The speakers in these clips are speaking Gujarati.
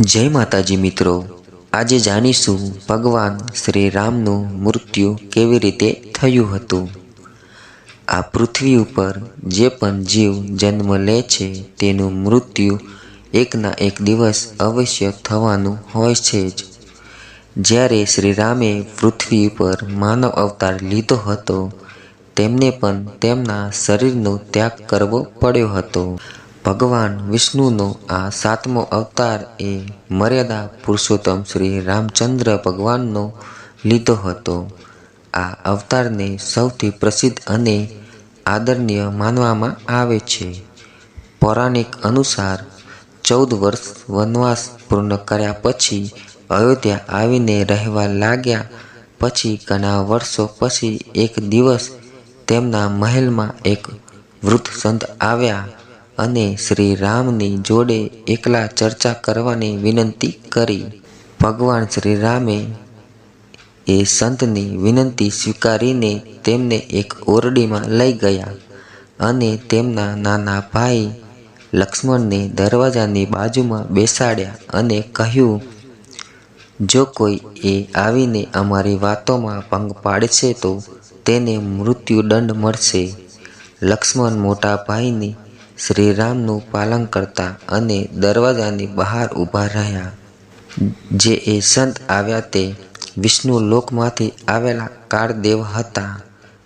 જય માતાજી મિત્રો. આજે જાણીશું ભગવાન શ્રી રામનું મૃત્યુ કેવી રીતે થયું હતું. આ પૃથ્વી ઉપર જે પણ જીવ જન્મ લે છે તેનું મૃત્યુ એકના એક દિવસ અવશ્ય થવાનું હોય છે જ. જ્યારે શ્રી રામે પૃથ્વી ઉપર માનવ અવતાર લીધો હતો, તેમને પણ તેમના શરીરનો ત્યાગ કરવો પડ્યો હતો. ભગવાન વિષ્ણુનો આ સાતમો અવતાર એ મર્યાદા પુરુષોત્તમ શ્રી રામચંદ્ર ભગવાનનો લીધો હતો. આ અવતારને સૌથી પ્રસિદ્ધ અને આદરણીય માનવામાં આવે છે. પૌરાણિક અનુસાર ચૌદ વર્ષ વનવાસ પૂર્ણ કર્યા પછી અયોધ્યા આવીને રહેવા લાગ્યા પછી ઘણા વર્ષો પછી એક દિવસ તેમના મહેલમાં એક વૃદ્ધ સંત આવ્યા. અને શ્રી રામની જોડે એકલા ચર્ચા કરવાની વિનંતી કરી. ભગવાન શ્રી રામે એ સંતની વિનંતી સ્વીકારીને તેમને એક ઓરડીમાં લઈ ગયા અને તેમના નાના ભાઈ લક્ષ્મણને દરવાજાની બાજુમાં બેસાડ્યા અને કહ્યું, જો કોઈ એ આવીને અમારી વાતોમાં ભંગ પાડશે તો તેને મૃત્યુદંડ મળશે. લક્ષ્મણ મોટા ભાઈની શ્રીરામનું પાલન કરતા અને દરવાજાની બહાર ઊભા રહ્યા. જે એ સંત આવ્યા તે વિષ્ણુ લોકમાંથી આવેલા કાળદેવ હતા.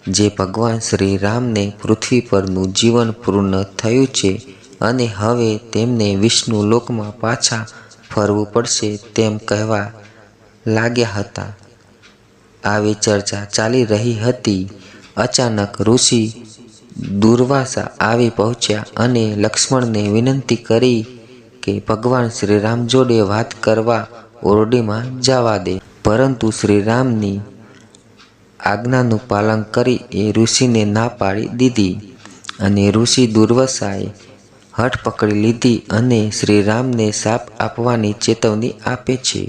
જે ભગવાન શ્રી રામને પૃથ્વી પરનું જીવન પૂર્ણ થયું છે અને હવે તેમને વિષ્ણુ લોકમાં પાછા ફરવું પડશે તેમ કહેવા લાગ્યા હતા. આવી ચર્ચા ચાલી રહી હતી. અચાનક ઋષિ દુર્વાસા આવી પહોંચ્યા અને લક્ષ્મણને વિનંતી કરી કે ભગવાન શ્રીરામ જોડે વાત કરવા ઓરડીમાં જવા દે. પરંતુ શ્રીરામની આજ્ઞાનું પાલન કરી એ ઋષિને ના પાડી દીધી અને ઋષિ દુર્વસાએ હઠ પકડી લીધી અને શ્રીરામને સાપ આપવાની ચેતવણી આપે છે.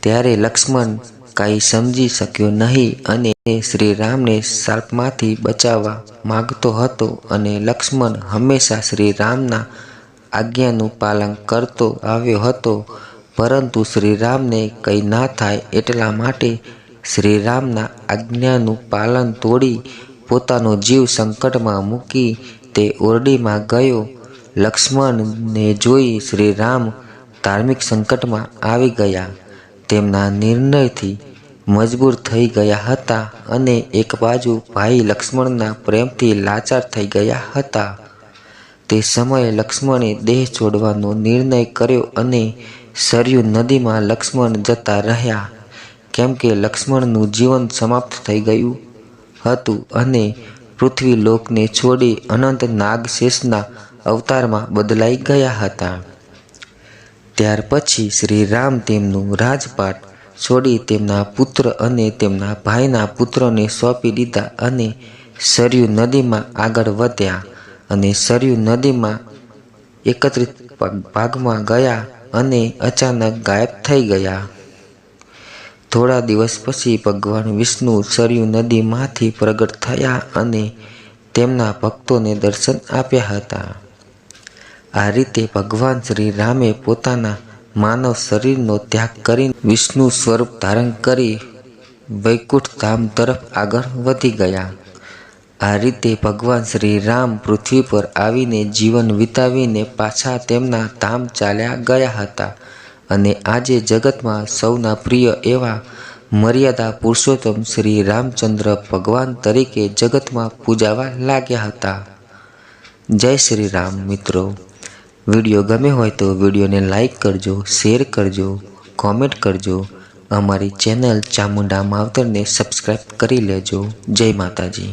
ત્યારે લક્ષ્મણ કાંઈ સમજી શક્યો નહીં અને શ્રીરામને સર્પમાંથી બચાવવા માગતો હતો અને લક્ષ્મણ હંમેશા શ્રીરામના આજ્ઞાનું પાલન કરતો આવ્યો હતો. પરંતુ શ્રીરામને કંઈ ના થાય એટલા માટે શ્રીરામના આજ્ઞાનું પાલન તોડી પોતાનો જીવ સંકટમાં મૂકી તે ઓરડીમાં ગયો. લક્ષ્મણને જોઈ શ્રીરામ ધાર્મિક સંકટમાં આવી ગયા. તેમના નિર્ણયથી મજબૂર થઈ ગયા હતા અને એક બાજુ ભાઈ લક્ષ્મણના પ્રેમથી લાચાર થઈ ગયા હતા. તે સમયે લક્ષ્મણે દેહ છોડવાનો નિર્ણય કર્યો અને સરયુ નદીમાં લક્ષ્મણ જતા રહ્યા. કેમ કે લક્ષ્મણનું જીવન સમાપ્ત થઈ ગયું હતું અને પૃથ્વી લોકને છોડી અનંત નાગશેષના અવતારમાં બદલાઈ ગયા હતા. ત્યાર પછી શ્રી રામ તેમનું રાજપાટ છોડી તેમના પુત્ર અને તેમના ભાઈના પુત્રોને સોંપી દીધા અને સરયુ નદીમાં આગળ વધ્યા અને સરયુ નદીમાં એકત્રિત ભાગમાં ગયા અને અચાનક ગાયબ થઈ ગયા. થોડા દિવસ પછી ભગવાન વિષ્ણુ સરયુ નદીમાંથી પ્રગટ થયા અને તેમના ભક્તોને દર્શન આપ્યા હતા. આ રીતે ભગવાન શ્રી રામે પોતાના માનવ શરીરનો ત્યાગ કરી વિષ્ણુ સ્વરૂપ ધારણ કરી વૈકુંઠ ધામ તરફ આગળ વધી ગયા. આ રીતે ભગવાન શ્રી રામ પૃથ્વી પર આવીને જીવન વિતાવીને પાછા તેમના ધામ ચાલ્યા ગયા હતા. અને આજે જગતમાં સૌના પ્રિય એવા મર્યાદા પુરુષોત્તમ શ્રી રામચંદ્ર ભગવાન તરીકે જગતમાં પૂજાવા લાગ્યા હતા. જય શ્રી રામ મિત્રો. વીડિયો ગમે હોય તો વિડીયોને લાઇક કરજો, શેર કરજો કોમેન્ટ કરજો. અમારી ચેનલ ચામુંડા માવતરને સબસ્ક્રાઈબ કરી લેજો. જય માતાજી.